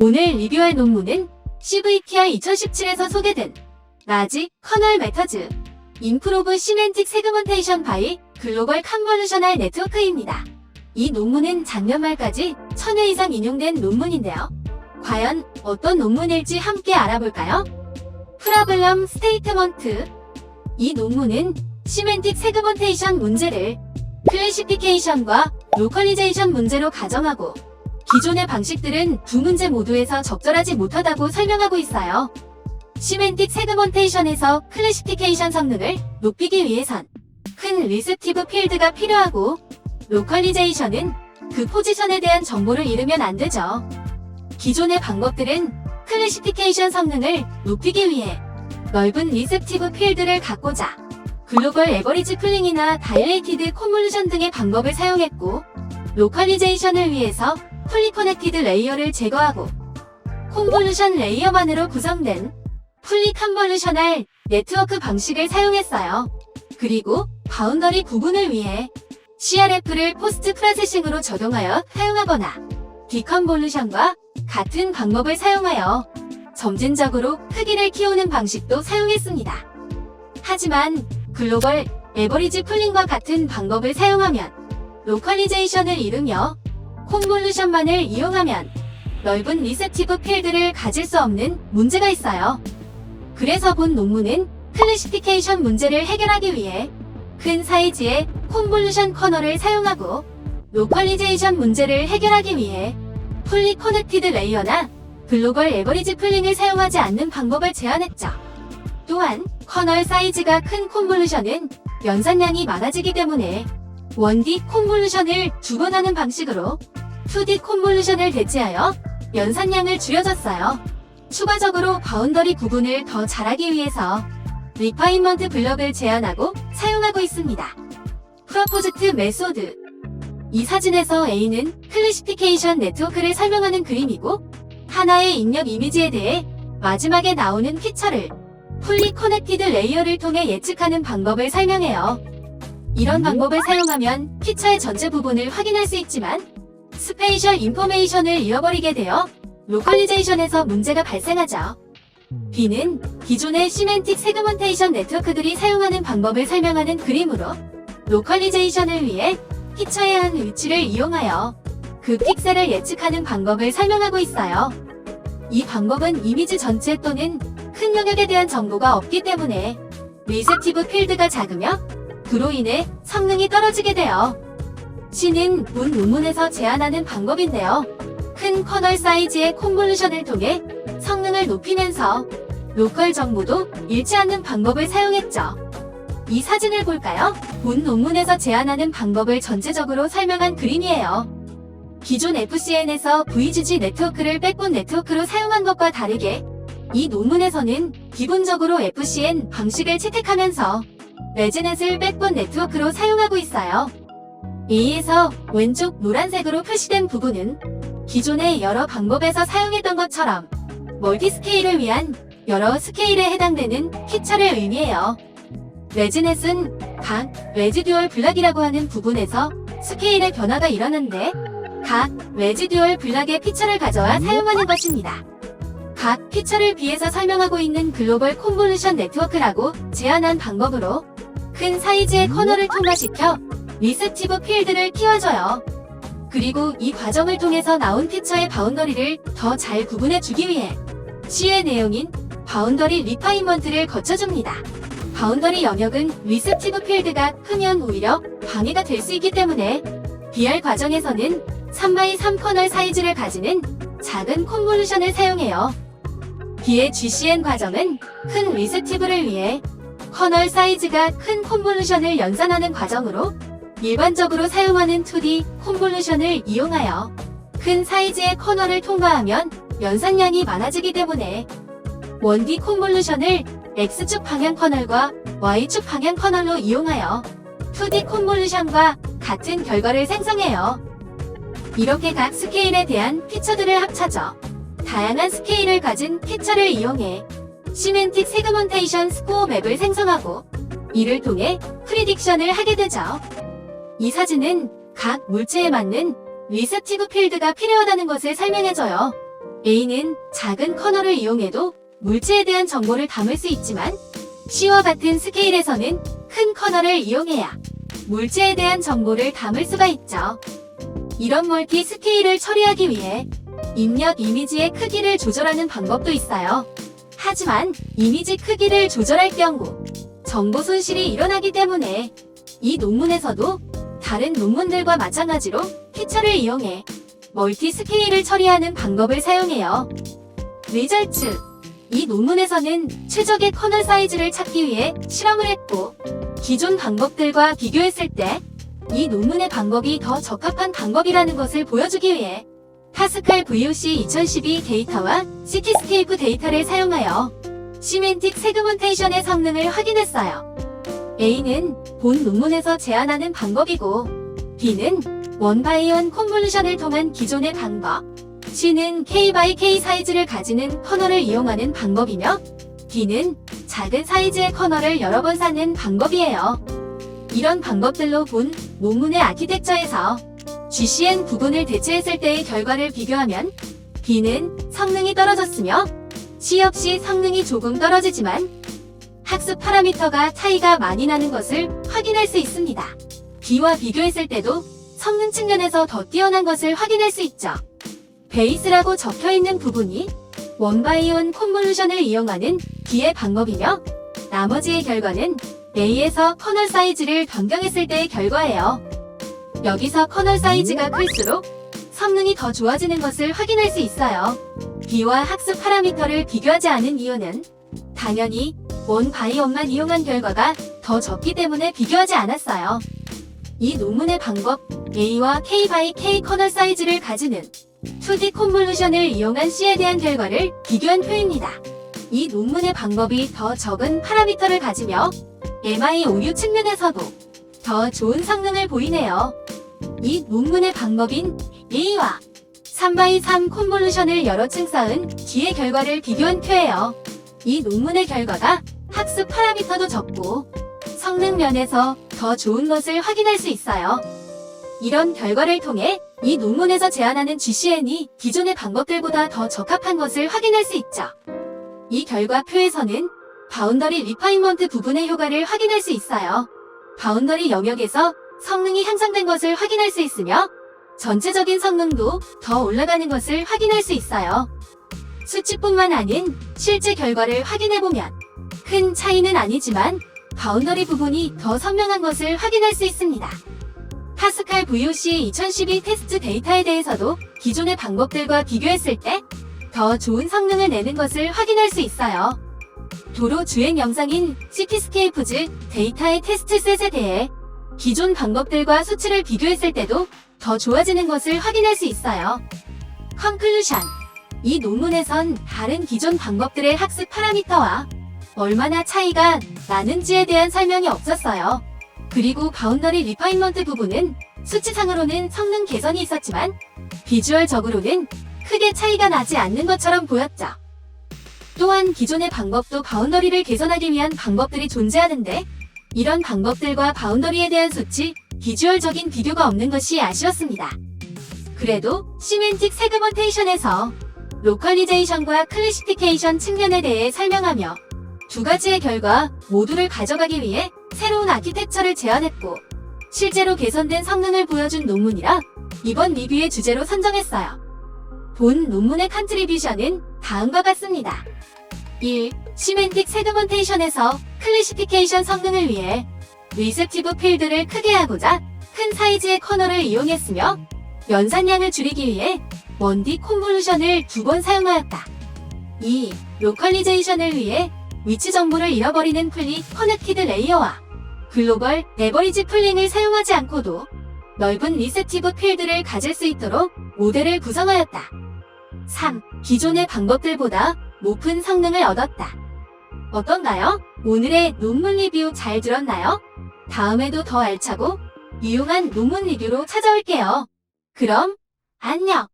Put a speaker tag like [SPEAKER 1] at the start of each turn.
[SPEAKER 1] 오늘 리뷰할 논문은 CVTI 2017에서 소개된 라지 커널 메터즈 인프로브 시멘틱 세그먼테이션 바이 글로벌 컨볼루셔널 네트워크입니다. 이 논문은 작년 말까지 1000회 이상 인용된 논문인데요. 과연 어떤 논문일지 함께 알아볼까요? 프라블럼 스테이트먼트 이 논문은 시멘틱 세그먼테이션 문제를 클래시피케이션과 로컬리제이션 문제로 가정하고 기존의 방식들은 두 문제 모두에서 적절하지 못하다고 설명하고 있어요. 시멘틱 세그먼테이션에서 클래시피케이션 성능을 높이기 위해선 큰 리스티브 필드가 필요하고 로컬리제이션은 그 포지션에 대한 정보를 잃으면 안 되죠. 기존의 방법들은 클래시피케이션 성능을 높이기 위해 넓은 리셉티브 필드를 갖고자 글로벌 에버리지 풀링이나 다일레이티드 콘볼루션 등의 방법을 사용했고 로컬리제이션을 위해서 풀리 커넥티드 레이어를 제거하고 콘볼루션 레이어만으로 구성된 풀리 컨볼루셔널 네트워크 방식을 사용했어요. 그리고 바운더리 구분을 위해 CRF를 포스트 프로세싱으로 적용하여 사용하거나 디컨볼루션과 같은 방법을 사용하여 점진적으로 크기를 키우는 방식도 사용했습니다. 하지만 글로벌 에버리지 풀링과 같은 방법을 사용하면 로컬리제이션을 이루며 콘볼루션만을 이용하면 넓은 리셉티브 필드를 가질 수 없는 문제가 있어요. 그래서 본 논문은 클래시피케이션 문제를 해결하기 위해 큰 사이즈의 콘볼루션 커널을 사용하고 로컬리제이션 문제를 해결하기 위해 풀리 커넥티드 레이어나 글로벌 에버리지 풀링을 사용하지 않는 방법을 제안했죠. 또한 커널 사이즈가 큰 콘볼루션은 연산량이 많아지기 때문에 1D 콘볼루션을 두 번 하는 방식으로 2D 콘볼루션을 대체하여 연산량을 줄여줬어요. 추가적으로 바운더리 구분을 더 잘하기 위해서 리파인먼트 블럭을 제한하고 사용하고 있습니다. 프로포즈트 메소드 이 사진에서 A는 클래시피케이션 네트워크를 설명하는 그림이고 하나의 입력 이미지에 대해 마지막에 나오는 피처를 풀리 커넥티드 레이어를 통해 예측하는 방법을 설명해요. 이런 방법을 사용하면 피처의 전체 부분을 확인할 수 있지만 스페이셜 인포메이션을 잃어버리게 되어 로컬리제이션에서 문제가 발생하죠. B는 기존의 시멘틱 세그먼테이션 네트워크들이 사용하는 방법을 설명하는 그림으로 로컬리제이션을 위해 피처에 한 위치를 이용하여 그 픽셀을 예측하는 방법을 설명하고 있어요. 이 방법은 이미지 전체 또는 큰 영역에 대한 정보가 없기 때문에 리셉티브 필드가 작으며 그로 인해 성능이 떨어지게 돼요. C는 본 논문에서 제안하는 방법인데요. 큰 커널 사이즈의 콘볼루션을 통해 성능을 높이면서 로컬 정보도 잃지 않는 방법을 사용했죠. 이 사진을 볼까요? 본 논문에서 제안하는 방법을 전체적으로 설명한 그림이에요. 기존 FCN에서 VGG 네트워크를 백본 네트워크로 사용한 것과 다르게 이 논문에서는 기본적으로 FCN 방식을 채택하면서 레지넷을 백본 네트워크로 사용하고 있어요. A에서 왼쪽 노란색으로 표시된 부분은 기존의 여러 방법에서 사용했던 것처럼 멀티스케일을 위한 여러 스케일에 해당되는 피처를 의미해요. 레지넷은 각 레지듀얼 블락이라고 하는 부분에서 스케일의 변화가 일어나는데 각 레지듀얼 블락의 피처를 가져와 사용하는 것입니다. 각 피처를 비해서 설명하고 있는 글로벌 콘볼루션 네트워크라고 제안한 방법으로 큰 사이즈의 커널을 통과시켜 리셉티브 필드를 키워줘요. 그리고 이 과정을 통해서 나온 피처의 바운더리를 더 잘 구분해 주기 위해 C의 내용인 바운더리 리파인먼트를 거쳐줍니다. 바운더리 영역은 리셉티브 필드가 크면 오히려 방해가 될 수 있기 때문에 BR 과정에서는 3x3 커널 사이즈를 가지는 작은 콘볼루션을 사용해요. B의 GCN 과정은 큰 리셉티브를 위해 커널 사이즈가 큰 콘볼루션을 연산하는 과정으로 일반적으로 사용하는 2D 콘볼루션을 이용하여 큰 사이즈의 커널을 통과하면 연산량이 많아지기 때문에 1D 콘볼루션을 X축 방향 커널과 Y축 방향 커널로 이용하여 2D 콘볼루션과 같은 결과를 생성해요. 이렇게 각 스케일에 대한 피처들을 합쳐져 다양한 스케일을 가진 피처를 이용해 시멘틱 세그먼테이션 스코어 맵을 생성하고 이를 통해 프리딕션을 하게 되죠. 이 사진은 각 물체에 맞는 리셉티브 필드가 필요하다는 것을 설명해줘요. A는 작은 커널을 이용해도 물체에 대한 정보를 담을 수 있지만 C와 같은 스케일에서는 큰 커널을 이용해야 물체에 대한 정보를 담을 수가 있죠. 이런 멀티 스케일을 처리하기 위해 입력 이미지의 크기를 조절하는 방법도 있어요. 하지만 이미지 크기를 조절할 경우 정보 손실이 일어나기 때문에 이 논문에서도 다른 논문들과 마찬가지로 피처를 이용해 멀티 스케일을 처리하는 방법을 사용해요. 리절츠 이 논문에서는 최적의 커널 사이즈를 찾기 위해 실험을 했고 기존 방법들과 비교했을 때 이 논문의 방법이 더 적합한 방법이라는 것을 보여주기 위해 파스칼 VOC 2012 데이터와 시티스케이프 데이터를 사용하여 시멘틱 세그먼테이션의 성능을 확인했어요. A는 본 논문에서 제안하는 방법이고 B는 원바이원 콘볼루션을 통한 기존의 방법 C는 K/K 사이즈를 가지는 커널을 이용하는 방법이며 D는 작은 사이즈의 커널을 여러 번 쌓는 방법이에요. 이런 방법들로 본 논문의 아키텍처에서 GCN 부분을 대체했을 때의 결과를 비교하면 B는 성능이 떨어졌으며 C 역시 성능이 조금 떨어지지만 학습 파라미터가 차이가 많이 나는 것을 확인할 수 있습니다. B와 비교했을 때도 성능 측면에서 더 뛰어난 것을 확인할 수 있죠. 베이스라고 적혀 있는 부분이 원바이온 콘볼루션을 이용하는 B의 방법이며 나머지의 결과는 A에서 커널 사이즈를 변경했을 때의 결과예요. 여기서 커널 사이즈가 클수록 성능이 더 좋아지는 것을 확인할 수 있어요. B와 학습 파라미터를 비교하지 않은 이유는 당연히 원 바이온만 이용한 결과가 더 적기 때문에 비교하지 않았어요. 이 논문의 방법 A와 K 바이 K 커널 사이즈를 가지는 2D 콘볼루션을 이용한 C에 대한 결과를 비교한 표입니다. 이 논문의 방법이 더 적은 파라미터를 가지며 MI 오류 측면에서도 더 좋은 성능을 보이네요. 이 논문의 방법인 A와 3x3 콘볼루션을 여러 층 쌓은 D의 결과를 비교한 표예요. 이 논문의 결과가 학습 파라미터도 적고 성능 면에서 더 좋은 것을 확인할 수 있어요. 이런 결과를 통해 이 논문에서 제안하는 GCN이 기존의 방법들보다 더 적합한 것을 확인할 수 있죠. 이 결과표에서는 바운더리 리파인먼트 부분의 효과를 확인할 수 있어요. 바운더리 영역에서 성능이 향상된 것을 확인할 수 있으며 전체적인 성능도 더 올라가는 것을 확인할 수 있어요. 수치뿐만 아닌 실제 결과를 확인해보면 큰 차이는 아니지만 바운더리 부분이 더 선명한 것을 확인할 수 있습니다. 파스칼 VOC 2012 테스트 데이터에 대해서도 기존의 방법들과 비교했을 때 더 좋은 성능을 내는 것을 확인할 수 있어요. 도로 주행 영상인 시티스케이프즈 데이터의 테스트 셋에 대해 기존 방법들과 수치를 비교했을 때도 더 좋아지는 것을 확인할 수 있어요. 컨클루션 이 논문에선 다른 기존 방법들의 학습 파라미터와 얼마나 차이가 나는지에 대한 설명이 없었어요. 그리고 바운더리 리파인먼트 부분은 수치상으로는 성능 개선이 있었지만 비주얼적으로는 크게 차이가 나지 않는 것처럼 보였죠. 또한 기존의 방법도 바운더리를 개선하기 위한 방법들이 존재하는데 이런 방법들과 바운더리에 대한 수치, 비주얼적인 비교가 없는 것이 아쉬웠습니다. 그래도 시멘틱 세그먼테이션에서 로컬리제이션과 클래시피케이션 측면에 대해 설명하며 두 가지의 결과 모두를 가져가기 위해 새로운 아키텍처를 제안했고 실제로 개선된 성능을 보여준 논문이라 이번 리뷰의 주제로 선정했어요. 본 논문의 컨트리뷰션은 다음과 같습니다. 1. 시멘틱 세그먼테이션에서 클래시피케이션 성능을 위해 리셉티브 필드를 크게 하고자 큰 사이즈의 커널을 이용했으며 연산량을 줄이기 위해 먼디 콘볼루션을 두 번 사용하였다. 2. 로컬리제이션을 위해 위치 정보를 잃어버리는 풀리 커넥티드 레이어와 글로벌 에버리지 풀링을 사용하지 않고도 넓은 리셉티브 필드를 가질 수 있도록 모델을 구성하였다. 3. 기존의 방법들보다 높은 성능을 얻었다. 어떤가요? 오늘의 논문 리뷰 잘 들었나요? 다음에도 더 알차고 유용한 논문 리뷰로 찾아올게요. 그럼 안녕!